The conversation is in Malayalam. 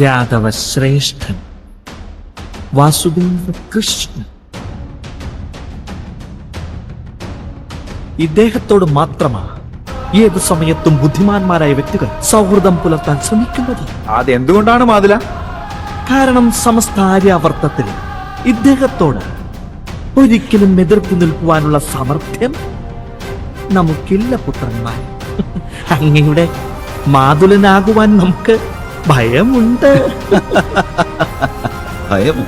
യാദവ ശ്രേഷ്ഠൻ വാസുദേവ കൃഷ്ണൻ. ഇദ്ദേഹത്തോട് മാത്രമാണ് ഏത് സമയത്തും ബുദ്ധിമാന്മാരായ വ്യക്തികൾ സൗഹൃദം പുലർത്താൻ ശ്രമിക്കുന്നത്. അതെന്തുകൊണ്ടാണ് മാതില? കാരണം സമസ്ത ആര്യാവർത്തത്തിൽ ഇദ്ദേഹത്തോട് ഒരിക്കലും എതിർത്ത് നിൽക്കുവാനുള്ള സമർത്ഥ്യം നമുക്കില്ല പുത്രന്മാർ അങ്ങയുടെ മാതുലനാകുവാൻ നമുക്ക് ഭയമുണ്ട്. ഭയം